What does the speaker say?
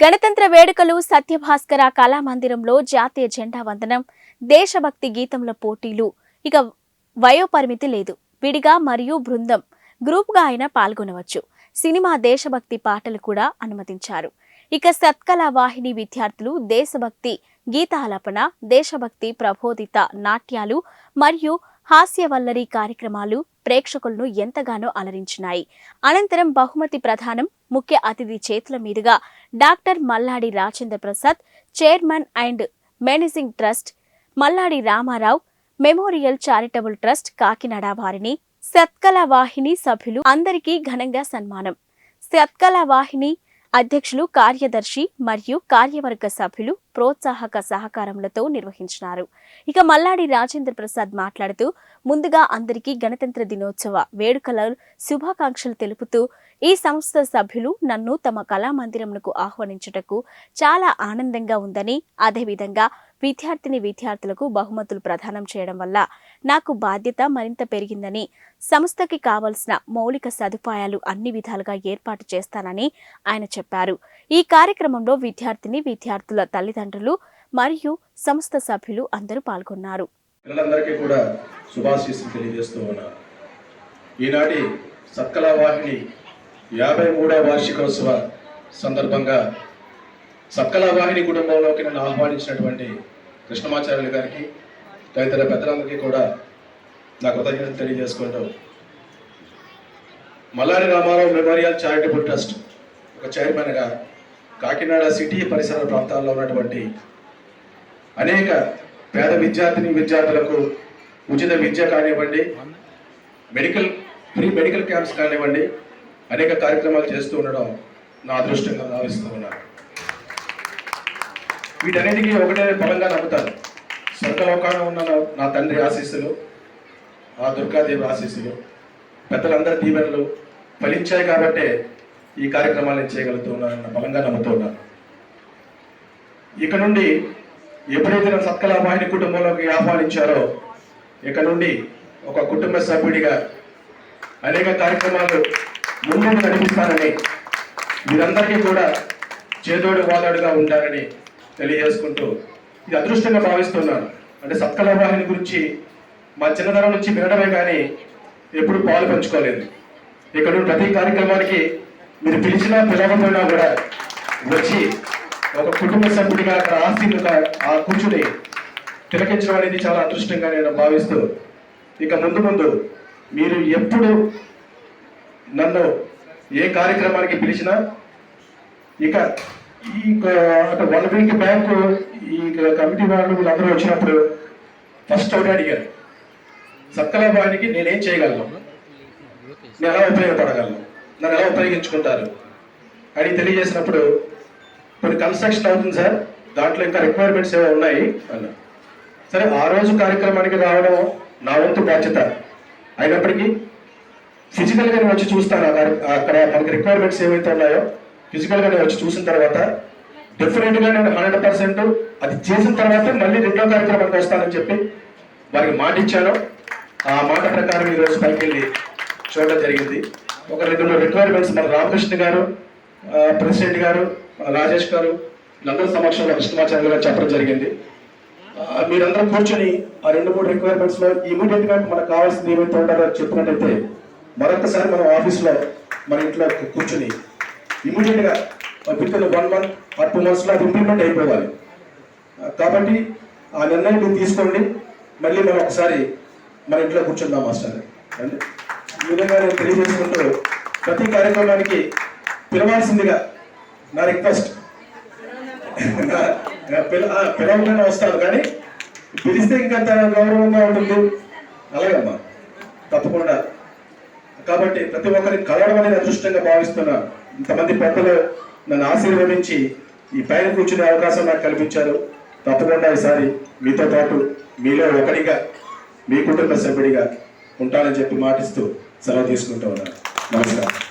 గణతంత్ర వేడుకలు సత్యభాస్కర కళామందిరంలో జాతీయ జెండా వందనం దేశభక్తి గీతంలో పోటీలు. ఇక వయోపరిమితి లేదు. విడిగా మరియు బృందం గ్రూప్గా ఆయన పాల్గొనవచ్చు. సినిమా దేశభక్తి పాటలు కూడా అనుమతించారు. ఇక సత్కళా వాహిని విద్యార్థులు దేశభక్తి గీతాలాపన దేశభక్తి ప్రబోధిత నాట్యాలు మరియు హాస్యవల్లరి కార్యక్రమాలు ప్రేక్షకులను ఎంతగానో అలరించినాయి. అనంతరం బహుమతి ప్రధానం ముఖ్య అతిథి చేతుల మీదుగా doctor Malladi Rajendra Prasad chairman and managing trust Malladi Ramarao memorial charitable trust Kakinada వారిని సత్కళ వాహిని సభ్యులు అందరికీ ఘనంగా సన్మానం. సత్కళా వాహిని అధ్యక్షులు కార్యదర్శి మరియు కార్యవర్గ సభ్యులు ప్రోత్సాహక సహకారములతో నిర్వహించినారు. ఇక మల్లాడి రాజేంద్ర ప్రసాద్ మాట్లాడుతూ ముందుగా అందరికీ గణతంత్ర దినోత్సవ వేడుకల శుభాకాంక్షలు తెలుపుతూ ఈ సంస్థ సభ్యులు నన్ను తమ కళామందిరమునకు ఆహ్వానించుటకు చాలా ఆనందంగా ఉందని అదేవిధంగా విద్యార్థిని విద్యార్థులకు బహుమతులు ప్రదానం చేయడం వల్ల నాకు బాధ్యత మరింత పెరిగిందని సంస్థకి కావలసిన మౌలిక సదుపాయాలు అన్ని విధాలుగా ఏర్పాటు చేస్తానని ఆయన చెప్పారు. ఈ కార్యక్రమంలో విద్యార్థిని విద్యార్థుల తల్లిదండ్రులు మరియు సంస్థ సభ్యులు అందరూ పాల్గొన్నారు. పిల్లలందరికీ కూడా శుభాశీస్సులు తెలియజేస్తూ ఈనాటి సత్కళా వాహిని యాభై మూడవ వార్షికోత్సవ సందర్భంగా సత్కళా వాహిని కుటుంబంలోకి నన్ను ఆహ్వానించినటువంటి కృష్ణమాచార్యులు గారికి తదితర పెద్దలందరికీ కూడా నా కృతజ్ఞతలు తెలియజేసుకుంటూ Mallari Ramarao memorial charitable trust ఒక చైర్మన్గా కాకినాడ సిటీ పరిసర ప్రాంతాల్లో ఉన్నటువంటి అనేక పేద విద్యార్థిని విద్యార్థులకు ఉచిత విద్య కానివ్వండి మెడికల్ ఫ్రీ మెడికల్ క్యాంప్స్ కానివ్వండి అనేక కార్యక్రమాలు చేస్తూ ఉండడం నా అదృష్టంగా భావిస్తూ ఉన్నాను. వీటన్నిటికీ ఒకటే బలంగా నమ్ముతాను స్వర్గలోకాన ఉన్న నా- నా తండ్రి ఆశీస్సులు ఆ దుర్గాదేవి ఆశీస్సులు పెద్దలందరి దీవెనలు ఫలించాయి కాబట్టే ఈ కార్యక్రమాలు చేయగలుగుతూ బలంగా నమ్ముతున్నాను ఇక నుండి ఎప్పుడైతే నన్ను సత్కళా వాహిని కుటుంబంలోకి ఆహ్వానించారో ఇక నుండి ఒక కుటుంబ సభ్యుడిగా అనేక కార్యక్రమాలు ముందుకు నడిపిస్తానని మీరందరికీ కూడా చేదోడు వాదోడుగా ఉంటారని తెలియజేసుకుంటూ ఇది అదృష్టంగా భావిస్తున్నాను. అంటే సత్కలావాహిని గురించి మా చిన్నతనం నుంచి వినడమే కానీ ఎప్పుడు పాలు పంచుకోలేదు. ఇక్కడ ప్రతి కార్యక్రమానికి మీరు పిలిచినా పిలవకపోయినా కూడా వచ్చి ఒక కుటుంబ సభ్యుడిగా అక్కడ ఆస్తిగా ఆ కూర్చుని తిలకించడం అనేది చాలా అదృష్టంగా నేను భావిస్తూ ఇక ముందు ముందు మీరు ఎప్పుడు నన్ను ఏ కార్యక్రమానికి పిలిచినా ఇక ఈ అంటే వన్ వీక్ బ్యాక్ ఈ కమిటీ వాళ్ళు వీళ్ళందరూ వచ్చినప్పుడు ఫస్ట్ ఒకటి అడిగారు. సక్కల నేనేం చేయగలను? నేను ఎలా ఉపయోగపడగలను? నన్ను ఎలా ఉపయోగించుకుంటారు? అని తెలియజేసినప్పుడు కొన్ని కన్స్ట్రక్షన్ అవుతుంది సార్ దాంట్లో ఇంకా రిక్వైర్మెంట్స్ ఏమో ఉన్నాయి అన్నారు. సరే ఆ రోజు కార్యక్రమానికి రావడం నా వంతు బాధ్యత. అయినప్పటికీ ఫిజికల్గా నేను వచ్చి చూస్తాను అక్కడ మనకి రిక్వైర్మెంట్స్ ఏవైతే ఉన్నాయో. ఫిజికల్గా నేను వచ్చి చూసిన తర్వాత డెఫినెట్గా నేను హండ్రెడ్ పర్సెంట్ అది చేసిన తర్వాత మళ్ళీ రెండో కార్యక్రమానికి వస్తానని చెప్పి వారికి మాట ఇచ్చాను. ఆ మాట ప్రకారం ఈరోజు పైకి వెళ్ళి చూడడం జరిగింది. ఒక రెండు మూడు రిక్వైర్మెంట్స్ మన రామకృష్ణ గారు ప్రెసిడెంట్ గారు రాజేష్ గారు వీళ్ళందరి సమక్షంలో కృష్ణమాచార్య గారు చెప్పడం జరిగింది. మీరందరూ కూర్చొని ఆ రెండు మూడు రిక్వైర్మెంట్స్ ఇమీడియట్గా మనకు కావాల్సింది ఏమైతే ఉండాలో చెప్పినట్టయితే మరొకసారి మనం ఆఫీస్లో మన ఇంట్లో కూర్చొని ఇమీడియట్గా with in one month or two మంత్స్లో అది ఇంప్లిమెంట్ అయిపోవాలి. కాబట్టి ఆ నిర్ణయం మీరు తీసుకోండి. మళ్ళీ మనం ఒకసారి మన ఇంట్లో కూర్చుందాం మాస్టర్ అంటే ఈ విధంగా నేను తెలియజేసుకుంటూ ప్రతి కార్యక్రమానికి పిలవాల్సిందిగా నా రిక్వెస్ట్ పిలవకుండా వస్తాను కానీ పిలిస్తే ఇంకా గౌరవంగా ఉంటుంది. అలాగమ్మా తప్పకుండా కాబట్టి ప్రతి ఒక్కరికి కలవడం అనేది అదృష్టంగా భావిస్తున్నా ఇంతమంది పెద్దలు నన్ను ఆశీర్వదించి ఈ పైన కూర్చునే అవకాశం నాకు కల్పించారు. తప్పకుండా ఈసారి మీతో పాటు మీలో ఒకటిగా మీ కుటుంబ సభ్యుడిగా ఉంటానని చెప్పి మాటిస్తూ సెలవు తీసుకుంటూ ఉన్నాను. నమస్కారం.